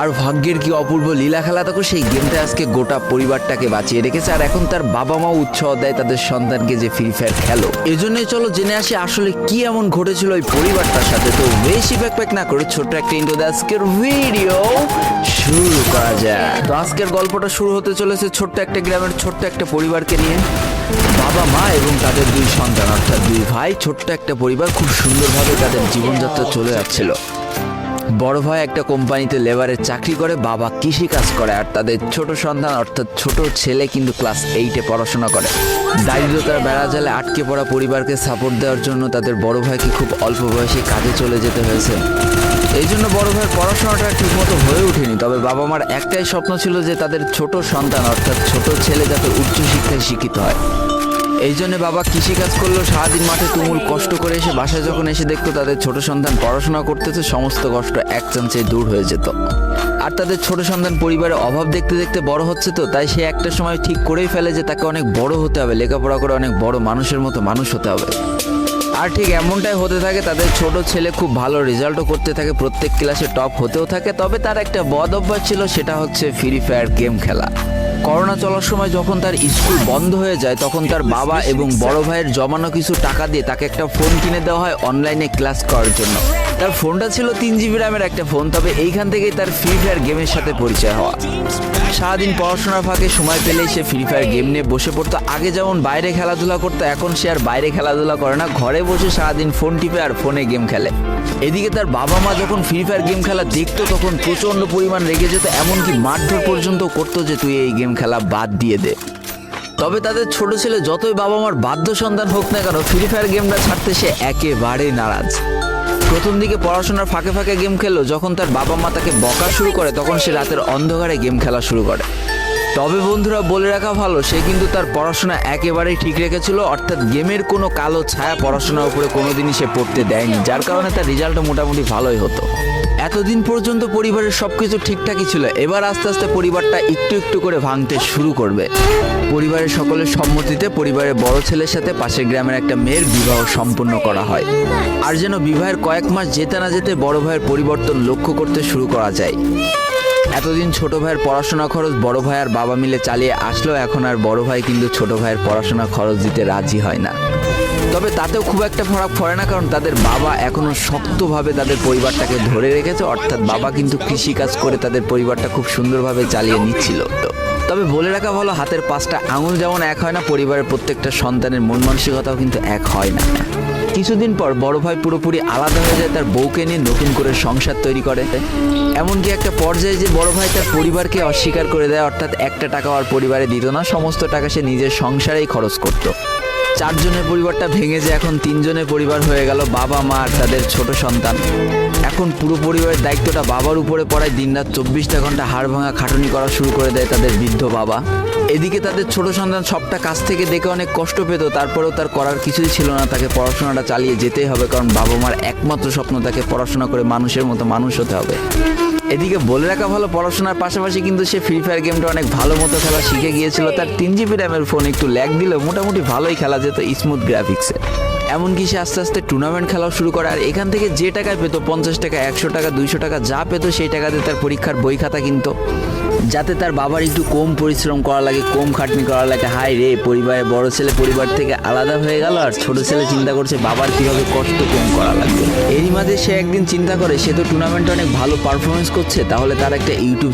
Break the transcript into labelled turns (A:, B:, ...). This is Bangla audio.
A: আর ভাগ্যের কি অপূর্ব লীলা খেলা তখন সেই গেমটা আজকে গোটা পরিবারটাকে বাঁচিয়ে রেখেছে। আর এখন তার বাবা মাও উৎসাহ দেয় তাদের সন্তানকে যে ফ্রি ফায়ার খেলো। এজন্যই চলো জেনে আসি আসলে কি এমন ঘটেছিল ওই পরিবারটার সাথে। তো বেশি প্যাক প্যাক না করে ছোট্ট একটা ইন্টো আজকের ভিডিও শুরু করা যায় তো আজকের গল্পটা শুরু হতে চলেছে ছোট্ট একটা গ্রামের ছোট্ট একটা পরিবারকে নিয়ে। বাবা, মা এবং তাদের দুই সন্তান, অর্থাৎ দুই ভাই, ছোট্ট একটা পরিবার খুব সুন্দরভাবে তাদের জীবনযাত্রা চলে যাচ্ছিল। বড় ভাই একটা কোম্পানিতে লেবারের চাকরি করে, বাবা কৃষি কাজ করে, আর তাদের ছোট সন্তান অর্থাৎ ছোট ছেলে কিন্তু ক্লাস এইটে পড়াশোনা করে। দারিদ্রতার বেড়া জালে আটকে পড়া পরিবারকে সাপোর্ট দেওয়ার জন্য তাদের বড় ভাইকে খুব অল্প বয়সে কাজে চলে যেতে হয়েছে। এই জন্য বড় ভাইয়ের পড়াশোনাটা ঠিকমতো হয়ে ওঠেনি, তবে বাবা মার একটাই স্বপ্ন ছিল যে তাদের ছোট সন্তান অর্থাৎ ছোট ছেলে যাতে উচ্চশিক্ষায় শিক্ষিত হয়। এই জন্য বাবা কৃষিকাজ করল সারাদিন মাঠে তুমুল কষ্ট করে এসে বাসায় যখন এসে দেখতো তাদের ছোট সন্তান পড়াশোনা করতেছে, সমস্ত কষ্ট এক চান্সে দূর হয়ে যেত। আর তাদের ছোট সন্তান পরিবারের অভাব দেখতে দেখতে বড় হচ্ছে তো, তাই সে একটা সময় ঠিক করেই ফেলে যে তাকে অনেক বড় হতে হবে, লেখাপড়া করে অনেক বড় মানুষের মতো মানুষ হতে হবে। আর ঠিক এমনটাই হতে থাকে, তাদের ছোট ছেলে খুব ভালো রেজাল্টও করতে থাকে, প্রত্যেক ক্লাসে টপ হতেও থাকে, তবে তার একটা বদ অভ্যাস ছিল, সেটা হচ্ছে ফ্রি ফায়ার গেম খেলা। করোনা চলার সময় যখন তার স্কুল বন্ধ হয়ে যায়, তখন তার বাবা এবং বড় ভাইয়ের জমানো কিছু টাকা দিয়ে তাকে একটা ফোন কিনে দেওয়া হয় অনলাইনে ক্লাস করার জন্য। তার ফোনটা ছিল তিন জিবি র্যামের একটা ফোন, তবে এইখান থেকেই তার ফ্রি ফায়ার গেমের সাথে পরিচয় হওয়া। সারাদিন পড়াশোনার ফাঁকে সময় পেলেই সে ফ্রি ফায়ার গেম নিয়ে বসে পড়তো। আগে যেমন বাইরে খেলাধুলা করতো, এখন সে আর বাইরে খেলাধুলা করে না। ঘরে বসে সারাদিন ফোন টিপে আর ফোনে গেম খেলে। এদিকে তার বাবা মা যখন ফ্রি ফায়ার গেম খেলা দেখতো, তখন প্রচণ্ড পরিমাণ রেগে যেত, এমনকি মারধর পর্যন্ত করতো যে, তুই এই গেম খেলা বাদ দিয়ে দে। তবে তাদের ছোট ছেলে যতই বাবা মার বাধ্য সন্তান হোক না কেন ফ্রি ফায়ার গেমটা ছাড়তে সে একেবারেই নারাজ। প্রথম দিকে পড়াশোনার ফাঁকে ফাঁকে গেম খেললো, যখন তার বাবা মা তাকে বকা শুরু করে, তখন সে রাতের অন্ধকারে গেম খেলা শুরু করে। তবে বন্ধুরা বলে রাখা ভালো, সে কিন্তু তার পড়াশোনা একেবারেই ঠিক রেখেছিল, অর্থাৎ গেমের কোনো কালো ছায়া পড়াশোনার উপরে কোনোদিনই সে পড়তে দেয়নি, যার কারণে তার রেজাল্টও মোটামুটি ভালোই হতো। এতদিন পর্যন্ত পরিবারের সবকিছু ঠিকঠাকই ছিল, এবার আস্তে আস্তে পরিবারটা একটু একটু করে ভাঙতে শুরু করবে। পরিবারের সকলের সম্মতিতে পরিবারের বড় ছেলের সাথে পাশের গ্রামের একটা মেয়ের বিবাহ সম্পন্ন করা হয়। আর যেন বিবাহের কয়েক মাস যেতে না যেতে বড় ভাইয়ের পরিবর্তন লক্ষ্য করতে শুরু করা যায়। এতদিন ছোট ভাইয়ের পড়াশোনা খরচ বড় ভাই আর বাবা মিলে চালিয়ে আসলেও এখন আর বড় ভাই কিন্তু ছোট ভাইয়ের পড়াশোনা খরচ দিতে রাজি হয় না। তবে তাতেও খুব একটা ফারাক পড়ে না কারণ তাদের বাবা এখনও শক্তভাবে তাদের পরিবারটাকে ধরে রেখেছে, অর্থাৎ বাবা কিন্তু কৃষিকাজ করে তাদের পরিবারটা খুব সুন্দরভাবে চালিয়ে নিচ্ছিল। তবে বলে রাখা ভালো, হাতের পাঁচটা আঙুল যেমন এক হয় না, পরিবারের প্রত্যেকটা সন্তানের মন মানসিকতাও কিন্তু এক হয় না। কিছুদিন পর বড় ভাই পুরোপুরি আলাদা হয়ে যায় তার বউকে নিয়ে নতুন করে সংসার তৈরি করে। এমনকি একটা পর্যায়ে যে বড় ভাই তার পরিবারকে অস্বীকার করে দেয়, অর্থাৎ একটা টাকা আর পরিবারে দিত না, সমস্ত টাকা সে নিজের সংসারেই খরচ করত। চারজনের পরিবারটা ভেঙে যে এখন তিনজনের পরিবার হয়ে গেল বাবা, মা আর তাদের ছোট সন্তান। এখন পুরো পরিবারের দায়িত্বটা বাবার উপরে পড়ায় দিনরাত চব্বিশটা ঘণ্টা হাড় ভাঙা খাটুনি করা শুরু করে দেয় তাদের বৃদ্ধ বাবা। এদিকে তাদের ছোট সন্তান সবটা কাছ থেকে দেখে অনেক কষ্ট পেত, তারপরেও তার করার কিছুই ছিল না। তাকে পড়াশোনাটা চালিয়ে যেতেই হবে, কারণ বাবা মার একমাত্র স্বপ্ন তাকে পড়াশোনা করে মানুষের মতো মানুষ হতে হবে। এদিকে বলে রাখা ভালো, পড়াশোনার পাশাপাশি কিন্তু সে ফ্রি ফায়ার গেমটা অনেক ভালো মতো খেলা শিখে গিয়েছিল। তার তিন জিবি র্যামের ফোন একটু ল্যাগ দিলেও মোটামুটি ভালোই খেলা যেত স্মুথ গ্রাফিক্সে এমনকি সে আস্তে আস্তে টুর্নামেন্ট খেলাও শুরু করে, আর এখান থেকে যে টাকায় পেতো পঞ্চাশ টাকা, একশো টাকা, দুইশো টাকা যা পেতো সেই টাকাতে তার পরীক্ষার বই খাতা কিনতো। যাতে তার বাবার একটু কম পরিশ্রম করা লাগে, কম খাটনি করা লাগে। হাই রে পরিবারে বড় ছেলে পরিবার থেকে আলাদা হয়ে গেল, আর ছোট ছেলে চিন্তা করছে বাবার কীভাবে কষ্ট কম করা লাগবে। এরই মাঝে সে একদিন চিন্তা করে, সে তো টুর্নামেন্টে অনেক ভালো পারফরমেন্স করছে, তাহলে তার একটা ইউটিউব